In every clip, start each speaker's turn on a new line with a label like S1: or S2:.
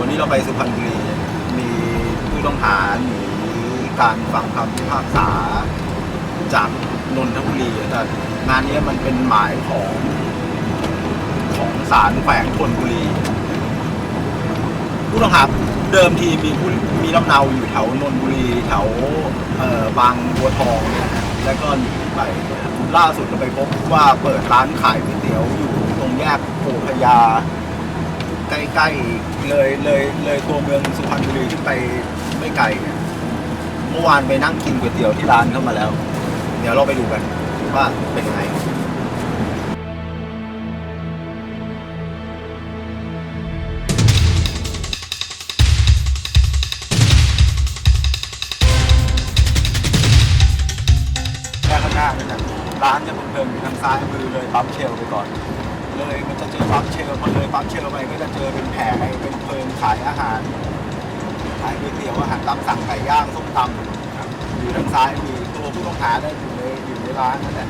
S1: วันนี้เราไปสุพรรณบุรี มีผู้ต้องหาหนีการฟังคำพิพากษาจากนนทบุรีแต่งานนี้มันเป็นหมายของของศาลแขวงธนบุรี ผู้ต้องหาเดิมทีมีผู้มีลำเนาอยู่แถวนนทบุรีแถวบางบัวทองเนี่ยนะแล้วก็หนีไปล่าสุดเราไปพบว่าเปิดร้านขายก๋วยเตี๋ยวอยู่ตรงแยกโพพยา ใกล้ๆเลยเลยเลยตัวเมืองสุพรรณบุรีขึ้นไปไม่ไกลเนี่ยเมื่อวานไปนั่งกินก๋วยเตี๋ยวที่ร้านเข้ามาแล้ว เดี๋ยวเราไปดูกันว่าเป็นยังไงแค่ข้างหน้าเนี่ยนร้านจะเพิ่มอยู่ทางซ้ายมือเลยปั๊มเชลไปก่อน เลยมันจะเจอปั๊มเชลพอเลยปั๊มเชลไปก็จะเจอเป็นแผงเป็นเพลิงขายอาหารขายก๋วยเตี๋ยวอาหารตามสั่งไก่ย่างส้มตำอยู่ทางซ้ายมีตัวผู้ต้องหาได้อยู่ในอยู่ในร้านนั่นแหละ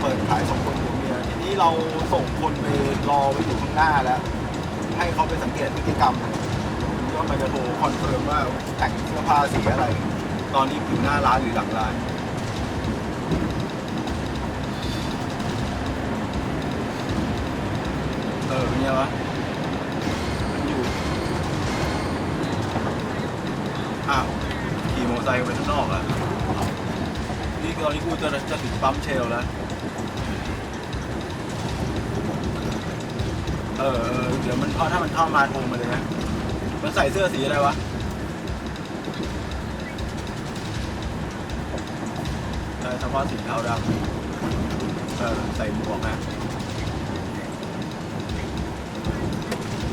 S1: เปิดขายสองคนผัวเมียทีนี้เราส่งคนไปรอไว้อยู่ข้างหน้าแล้ว ให้เขาไปสังเกตพฤติกรรมว่ามันจะโทรคอนเฟิร์มว่าแต่งเสื้อผ้าสีอะไร ตอนนี้อยู่หน้าร้านหรือหลังร้าน เออเป็นไงวะมันอยู่ อ้าวขี่มอเตอร์ไซค์ไปข้างนอกอะนี่ตอนนี้กูจะจะถึงปั๊มเชลแล้วเออเออเดี๋ยวมันเข้าถ้ามันเข้ามาโทรมาเลยนะมันใส่เสื้อสีอะไรวะเออเฉพาะสีเทาดำเออใส่หมวกนะ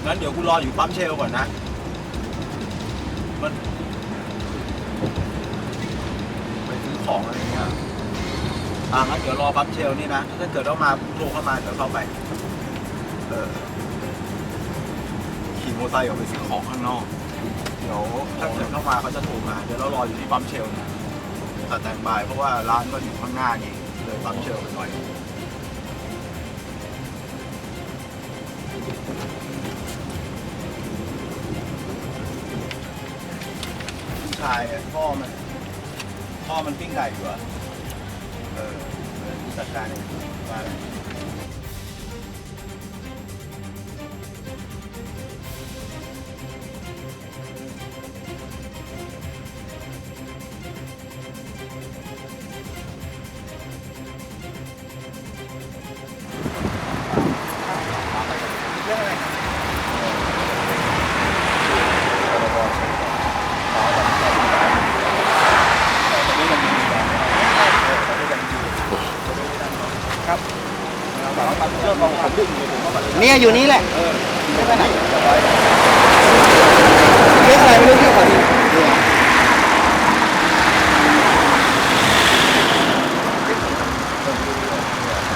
S1: งั้นเดี๋ยวกูรออยู่ปั๊มเชลก่อนนะ มันไปซื้อของอะไรเงี้ย อ่างั้นเดี๋ยวรอปั๊มเชลนี่นะ ถ้าเกิดต้องมาโทรเข้ามาเดี๋ยวเข้าไป เออขี่มอเตอร์ไซค์ออกไปซื้อของข้างนอก เดี๋ยวถ้าเกิดเข้ามาเขาจะโทรมา เดี๋ยวเรารออยู่ที่ปั๊มเชลนะสแตนบายเพราะว่าร้านก็อยู่ข้างหน้านี่เลยปั๊มเชลไปหน่อย ชายอะพ่อมันพ่อมันปิ้งไก่อยู่อะเออเออจัดการเองมาเลย เชื่อมของผมดึงเลยผมว่ามัน
S2: เนี่ยอยู่นี่แหละ
S1: เออไม่ไปไหนเรียบร้อย
S2: เรียกอะไรไม่รู้ที่เขาดีเนี่ย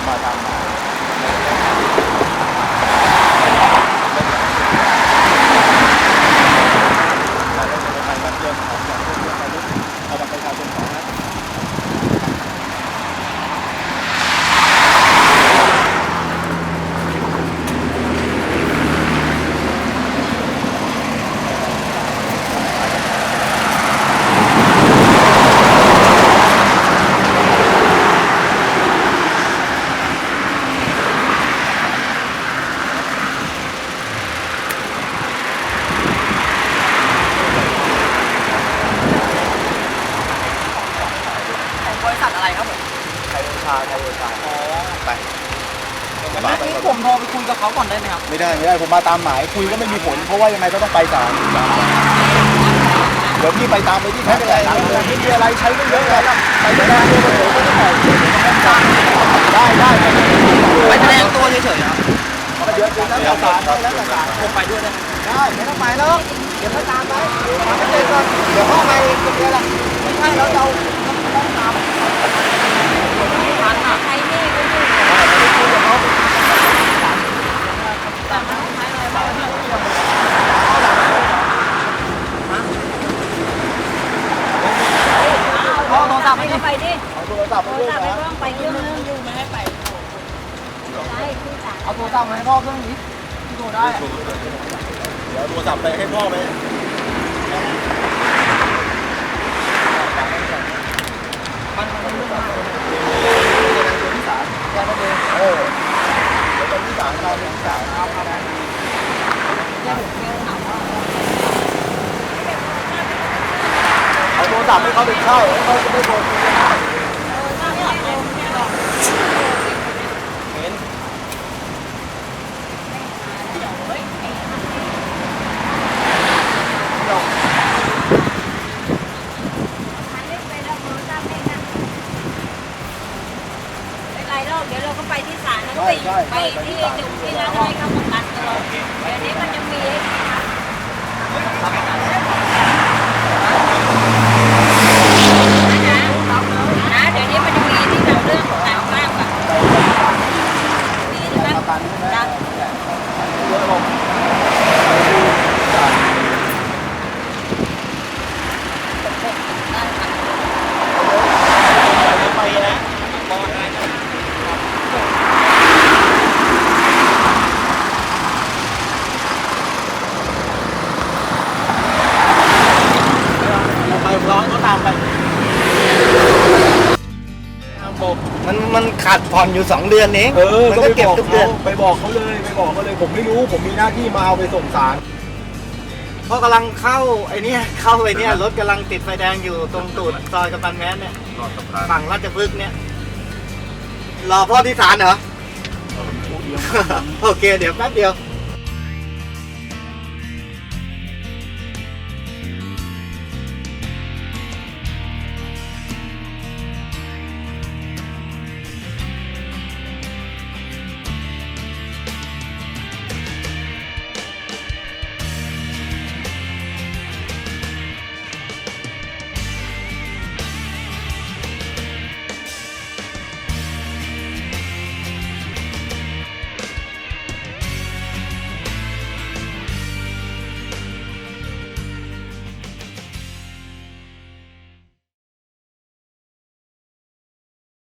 S1: มาตามมาเอาบัตรประชาชนของนะ
S3: ของบริษัทอะไรครับผม
S1: ไทยโอชาไทยโอชา
S3: อ๋อ
S1: ไป
S3: งั้นนี้ผมโทรไปคุยกับเขาก่อนได้ไหมครับ
S1: ไม่ได้ไม่ได้ผมมาตามหมายคุยก็ไม่มีผล เพราะว่ายังไงก็ต้องไปศาลเดี๋ยวพี่ไปตามไปที่ไม่เป็นไรไม่มีอะไรใช้ไม่เยอะเลยไปไม่ได้ด้วยเดี๋ยวก็ต้องได้ได้
S3: ไปแสดงตัวเฉยๆครับ
S1: เดี๋ยวเดี๋ยวแล้วศาลแล้วศาล
S3: ผมไปด้วยได้ไหม
S2: ได้ไม่ต้องไปแล้วเดี๋ยวค่อยตามไปตามไปเลยก่อนเดี๋ยวเข้าไปคนเดียวละไม่ใช่แล้วเราต้องตาม
S3: ทันอะ
S4: ใช้นี่ก็อยู่แต่มันต้องใช้อะไรบ้างเอาโทรศัพท์ไปไปดิ
S1: เอาโทรศัพท์
S4: โท
S1: มารด้วย
S4: ศัพท์ไป
S1: นะ
S4: เพิ่มไปเครื่องนึงอยู่ไม่ให้ไปใช่คือสาร
S2: เอาโทรศัพท์มาให้พ่อเครื่องนี้ที่โทรได้อะ
S1: เดี๋ยวโทรศัพท์ไปให้พ่อไป
S3: มันมันเรื่องมาก
S1: ที่สาม
S3: แค่นั้น เอ
S1: ออเดี๋ยวก็ที่สามเราเป็นสาม
S3: เอาเอาได้แค่ผมเพียง
S1: เอาโทรศัพท์ให้เขาไปเช่าให้เขาจะไม่โทรคุยกัน
S3: เห็น
S4: เป็นไรหรอกเดี๋ยวเราก็ไปที่ศาลแล้วก็ไป ไปที่จุดที่ร้านให้เขาประกันตัวเดี๋ยวนี้มันจะมีนะนะเดี๋ยวนี้มันจะมีที่ทำเรื่องของต่างบ้างแบบมีใช่ไหม
S1: ประกันใช่ไหม
S4: จ้ะ
S1: เยอะลง
S3: ไปนะบอลอะไรนะ
S1: ไปร้อนก็ตามไปทางบก
S2: มันมัน ขาดผ่อนอยู่สองเดือนเอง
S1: เออ
S2: มัน
S1: ก็
S2: ก็
S1: ไป
S2: เก็บบ
S1: อ
S2: ทุกเดือน
S1: เขาไปบอกเขาเลยไปบอกเขาเลยผมไม่รู้ผมมีหน้าที่มาเอาไปส่งสาร
S2: เพราะกำลังเข้าไอ้เนี่ยเข้าไอ้เนี่ยรถกำลังติดไฟแดงอยู่ตรงตูดซอยกำปันแม้นเนี่ยฝั่งราชพฤกษ์เนี่ยรอพ่อที่ศาลเหรอโอเคเดี๋ยวแป๊บเดียว
S1: เ